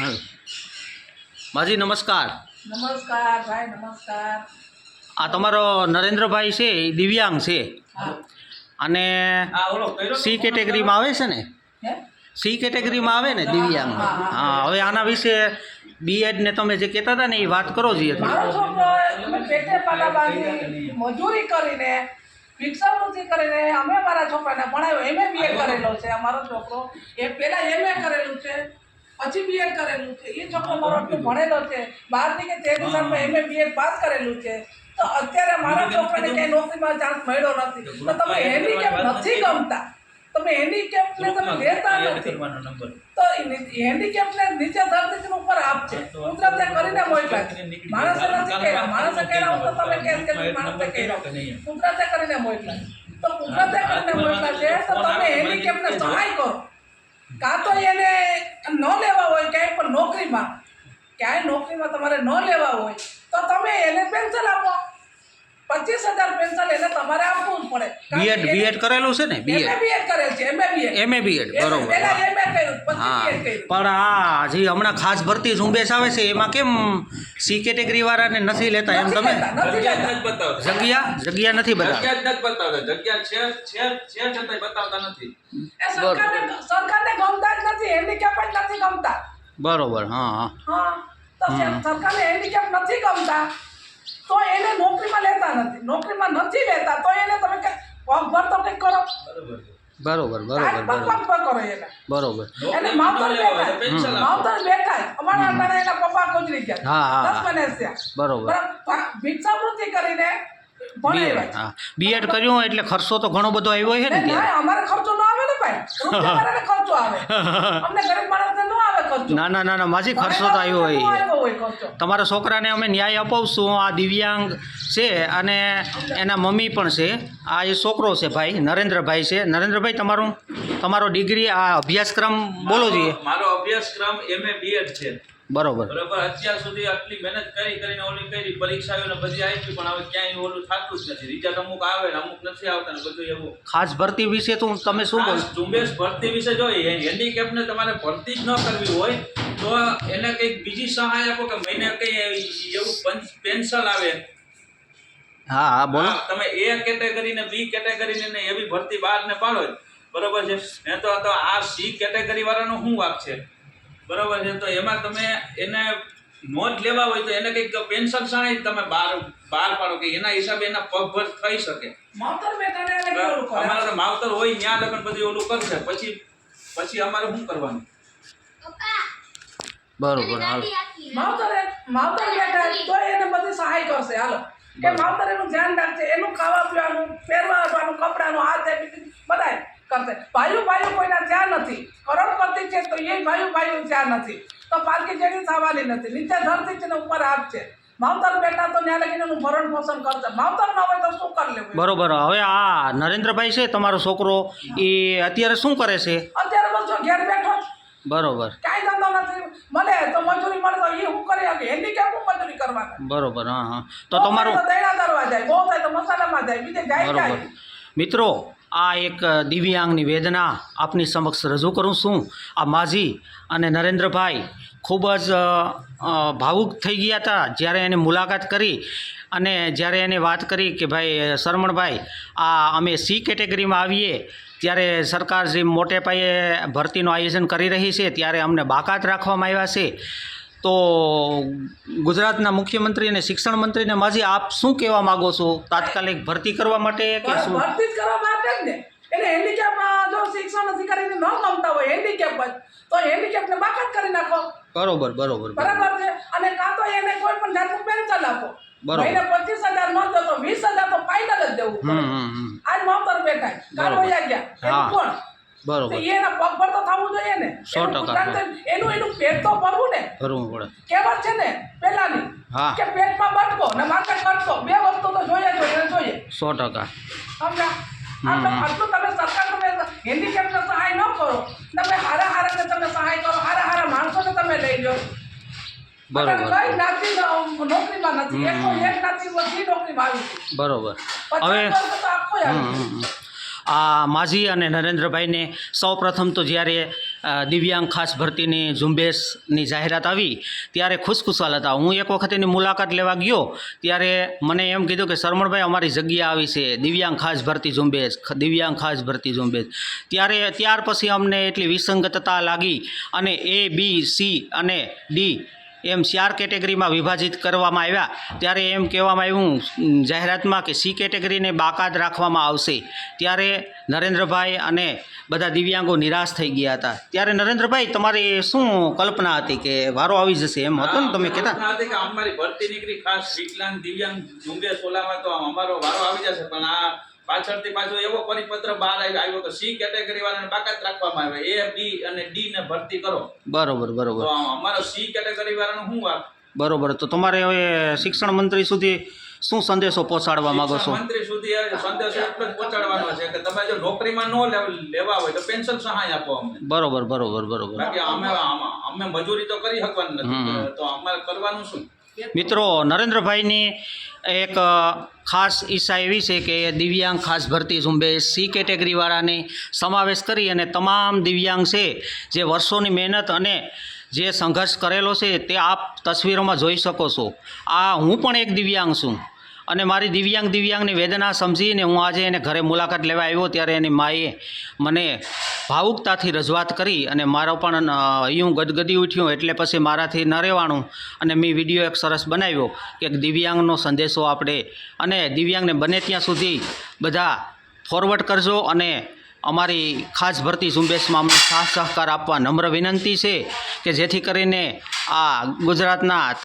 હા માજી નમસ્કાર. નમસ્કાર ભાઈ નમસ્કાર. આ તમારો નરેન્દ્રભાઈ છે એ દિવ્યાંગ છે. અને સી કેટેગરીમાં આવે છે ને? સી કેટેગરીમાં આવે ને દિવ્યાંગ? હા હવે આના વિશે બીએડ ને તમે જે કહેતા હતા ને એ વાત કરો જોઈએ મજૂરી કરીને ભિક્ષાવૃત્તિ કરીને અમે મારા છોકરાને ભણાવ્યો. એમએ બીએ કરેલો છે અમારો છોકરો. એ પહેલા એમએ કરેલું છે. પછી બીએડ કરેલું છે. એ છોકરો મારો ભણેલો છે. બારની કે તે સાલમાં એમએ બીએડ પાસ કરેલું છે. તો અત્યારે મારા છોકરાને ક્યાંય નોકરીમાં ચાન્સ મળ્યો નથી. તો તમે હેન્ડીકેપ નથી ગમતા? તમે હેન્ડીકેપને તમે લેતા નથી. તો હેન્ડીકેપને નીચે ધરતી ઉપર આપશે કુદરતે કરીને મોકલા છે. માણસે નથી કર્યા માણસે કર્યા તો તમે કેમ કે માણસે કર્યા કુદરતે કરીને મોકલા. તો કુદરતે કરીને મોકલા છે. તો તમે હેન્ડીકેપને સહાય કરો કાં તો એને ન લેવા હોય ક્યાંય પણ નોકરીમાં ક્યાંય નોકરીમાં તમારે ન લેવા હોય તો તમે એને પેન્શન આપો. પચીસ હજાર પેન્શન એને તમારે આપવું જ પડે. બીએડ બીએડ કરેલું છે ને? એમએ બીએડ બીએડ કરેલ છે એમએ બીએડ એમએ બીએડ બરોબર. પહેલા એમએ કર્યું પછી હા બીએડ કર્યું. પણ આ જે હમણાં ખાસ ભરતી ઝુંબેશ આવે છે એમાં કેમ સી કેટેગરી વાળાને નથી લેતા એમ નથી તમે? લેતા, નથી જગ્યા જ લેતા. નથી બતાવતા. જગ્યા? જગ્યા નથી બધા જગ્યા જ નથી બતાવતા. જગ્યા છે છે છે છતાંય બતાવતા નથી. એ સરકારને સરકારને ગમતા જ નથી હેન્ડીકેપ જ નથી ગમતા. બરોબર હા હા. હા તો સરકારને હેન્ડીકેપ નથી ગમતા તો એને નોકરીમાં લેતા નથી. નોકરીમાં નથી લેતા તો એને તમે કે પગ ભર તો કંઈક કરો. બરોબર બરોબર બરોબર. એને. બરોબર. એને નોકરીમાં માવતર આપો. માવતર બેઠા. અમારા અટાણે એના પપ્પા ગુજરી ગયા. હા, હા. બરોબર. ભિક્ષાવૃત્તિ કરીને ભણાવ્યા બીએડ કર્યું એટલે ખર્ચો તો ઘણો બધો આવ્યો છે ને અમારે ખર્ચો ન આવે ને ભાઈ. ખર્ચો આવે? અમને ગરીબ માણસને ન આવે ખર્ચો. ના ના ના ના માસી ખર્ચો તો આવ્યો હોય. તમારા છોકરાને અમે ન્યાય અપાવશું આ દિવ્યાંગ છે અને એના મમ્મી પણ છે. આ એ છોકરો છે ભાઈ નરેન્દ્રભાઈ છે. નરેન્દ્રભાઈ તમારું તમારો ડિગ્રી આ અભ્યાસક્રમ બોલો જોઈએ. મારો- મારો અભ્યાસક્રમ એમએ બીએડ છે. બરોબર. બરોબર અત્યાર સુધી આટલી મહેનત કરી કરીને ઓલી કરી પરીક્ષાઓ ને બધી આપી પણ હવે ક્યાંય ઓલું થતું જ નથી. રિઝલ્ટ અમુક આવે ને અમુક નથી આવતા ને બધું એવું. ખાસ ભરતી વિશે તો તમે શું બોલ ઝુંબેશ ભરતી વિશે જોઈએ હેન્ડીકેપને તમારે ભરતી જ ન કરવી હોય તો એને કંઈક બીજી સહાય આપો કે મહિને કંઈ એવું પંચ- પેન્શન આવે. હા હા બોલો. તમે એ કેટેગરી ને બી કેટેગરી ને એવી ભરતી બહાર ને પાડો જ. બરોબર છે? એ તો તો આ સી કેટેગરી વાળાનો શું વાક છે? બરોબર છે? તો એમાં તમે એને નોંધ લેવા હોય તો એને કંઈક પેન્શન સહાય તમે બહાર બહાર પાડો કે એના હિસાબે એના પગભર થઈ શકે. અમારે તો માવતર હોય ત્યાં લગન બધું ઓલું કરશે. પછી પછી અમારે શું કરવાનું? બરોબર હાલો. માવતર માવતર બેઠા તો એને બધી સહાય કરશે. હાલો. કે માવતર એનું ધ્યાન રાખશે એનું ખાવા પીવાનું પહેરવા કપડાનું આ તે કરશે. ભાઈઓ ભાઈઓ કોઈના ત્યાં નથી. કરોડપતિ છે તો એ ભાઈઓ ભાઈઓ ત્યાં નથી. તો પાલકી જેની થવાની નથી. નીચે ધરતી છે ને ઉપર હાથ છે. માવતર બેઠા તો ત્યાં લગીને હું ભરણ પોષણ કરશે. માવતર ન હોય તો શું કરી લેવું? બરોબર. હવે આ નરેન્દ્રભાઈ છે તમારો છોકરો એ અત્યારે શું કરે છે? અત્યારે બસ જો ઘેર બેઠો બરોબર. કાંઈ ધંધો નથી. મળે તો મજૂરી મળે તો એ હું કરી શકે? હેન્ડીકેપ હું મજૂરી કરવાના. બરોબર હા હા. તો તમારું દૈણા દરવા જાય. બહુ થાય તો મસાલામાં જાય. બીજે જાય બરોબર. મિત્રો આ એક દિવ્યાંગની વેદના આપની સમક્ષ રજૂ કરું છું. આ માજી અને નરેન્દ્રભાઈ ખૂબ જ ભાવુક થઈ ગયા હતા જ્યારે એને મુલાકાત કરી અને જ્યારે એને વાત કરી કે ભાઈ, શરમણભાઈ, આ અમે સી કેટેગરીમાં આવીએ, ત્યારે સરકાર જે મોટે પાયે ભરતીનું આયોજન કરી રહી છે, ત્યારે અમને બાકાત રાખવામાં આવ્યા છે. તો ગુજરાતના મુખ્યમંત્રી અને શિક્ષણ મંત્રીને માજી આપ શું કહેવા માગો છો? તાત્કાલિક ભરતી કરવા માટે કે શું? ભરતી કરવા માટે જ ને. એને હેન્ડીકેપ જો શિક્ષણ અધિકારીને ન ગમતા હોય હેન્ડીકેપ જ તો હેન્ડીકેપને બાકાત કરી નાખો. બરોબર બરોબર બરોબર. છે? અને કાં તો એને કોઈ પણ જાતનું પેન્શન આપો. બરોબર. મહિને પચીસ હજાર ન તો વીસ હજાર તો ફાઇનલ જ દેવું આજ માવતર બેઠા કાલ. વયા ગયા. કોણ? બરોબર. એના પગભર તો થવું જોઈએ ને. સો ટકા. એનું એનું પેટ તો ભરવું ને. ભરવું પડે. કહેવત છે ને પેલાની હા. કે પેટમાં બટકો ને માથે કટકો બે વસ્તુ તો જોઈએ જોઈએ જોઈએ. સો ટકા. આટલું આટલું તમે સરકાર તમે હેન્ડીકેપને સહાય ન કરો. તમે હારા હારાને તમે સહાય કરો હારા હારા માણસોને તમે લઈ લો. બરોબર. નોકરીમાં નથી. એક નોકરીમાં આવી બરોબર. હવે આ માજી અને નરેન્દ્રભાઈને સૌ પ્રથમ તો જ્યારે દિવ્યાંગ ખાસ ભરતીની ઝુંબેશની જાહેરાત આવી, ત્યારે ખુશખુશાલ હતા. હું એક વખત એની મુલાકાત લેવા ગયો, ત્યારે મને એમ કીધું કે શરમણભાઈ અમારી જગ્યા આવી છે, દિવ્યાંગ ખાસ ભરતી ઝુંબેશ દિવ્યાંગ ખાસ ભરતી ઝુંબેશ. ત્યારે, ત્યાર પછી અમને એટલી વિસંગતતા લાગી અને એ બી સી અને ડી એમ ચાર કેટેગરીમાં વિભાજિત કરવામાં આવ્યા. ત્યારે એમ કહેવામાં આવ્યું જાહેરાતમાં કે સી કેટેગરીને બાકાત રાખવામાં આવશે. ત્યારે નરેન્દ્રભાઈ અને બધા દિવ્યાંગો નિરાશ થઈ ગયા હતા. ત્યારે નરેન્દ્રભાઈ તમારી શું કલ્પના હતી કે વારો આવી જશે? એમ હતો ને તમે કહેતા? અમારી ભરતી નીકળી ખાસ વિકલાંગ દિવ્યાંગ ઝુંબેશ ઓલામાં તો અમારો વારો આવી જશે પણ આ પાછળથી પાછો એવો પરિપત્ર બહાર આવ્યો આવ્યો કે સી કેટેગરી વાળાને બાકાત રાખવામાં આવે એ બી અને ડી ને ભરતી કરો. બરોબર બરોબર. તો અમારો સી કેટેગરી વાળાનું શું વાત બરોબર તો તમારે હવે શિક્ષણ મંત્રી સુધી શું સંદેશો પહોંચાડવા માગો છો? મંત્રી સુધી સંદેશો એટલો જ પહોંચાડવાનો છે કે તમે જો નોકરીમાં ન લેવ- લેવા હોય તો પેન્શન સહાય આપો અમને. બરોબર બરોબર બરોબર. બાકી અમે અમે મજૂરી તો કરી શકવાની નથી તો અમારે કરવાનું શું? મિત્રો, નરેન્દ્રભાઈની એક ખાસ ઈચ્છા એવી છે કે દિવ્યાંગ ખાસ ભરતી ઝુંબેશ સી કેટેગરીવાળાને સમાવેશ કરી અને તમામ દિવ્યાંગ છે, જે વર્ષોની મહેનત અને જે સંઘર્ષ કરેલો છે, તે આપ તસવીરોમાં જોઈ શકો છો. આ હું પણ એક દિવ્યાંગ છું. અને મારી દિવ્યાંગ દિવ્યાંગની વેદના સમજીને હું આજે એને ઘરે મુલાકાત લેવા આવ્યો ત્યારે એની માએ મને ભાવુકતાથી રજૂઆત કરી અને મારો પણ અ, ગદગદી ઉઠ્યું એટલે પછી મારાથી ન રહેવાનું અને મેં વીડિયો એક સરસ બનાવ્યો કે દિવ્યાંગનો સંદેશો આપણે અને દિવ્યાંગને બને ત્યાં સુધી બધા ફોરવર્ડ કરજો અને અમારી ખાસ ભરતી ઝુંબેશમાં અમને સાથ સહકાર આપવા નમ્ર વિનંતી છે કે જેથી કરીને આ ગુજરાતના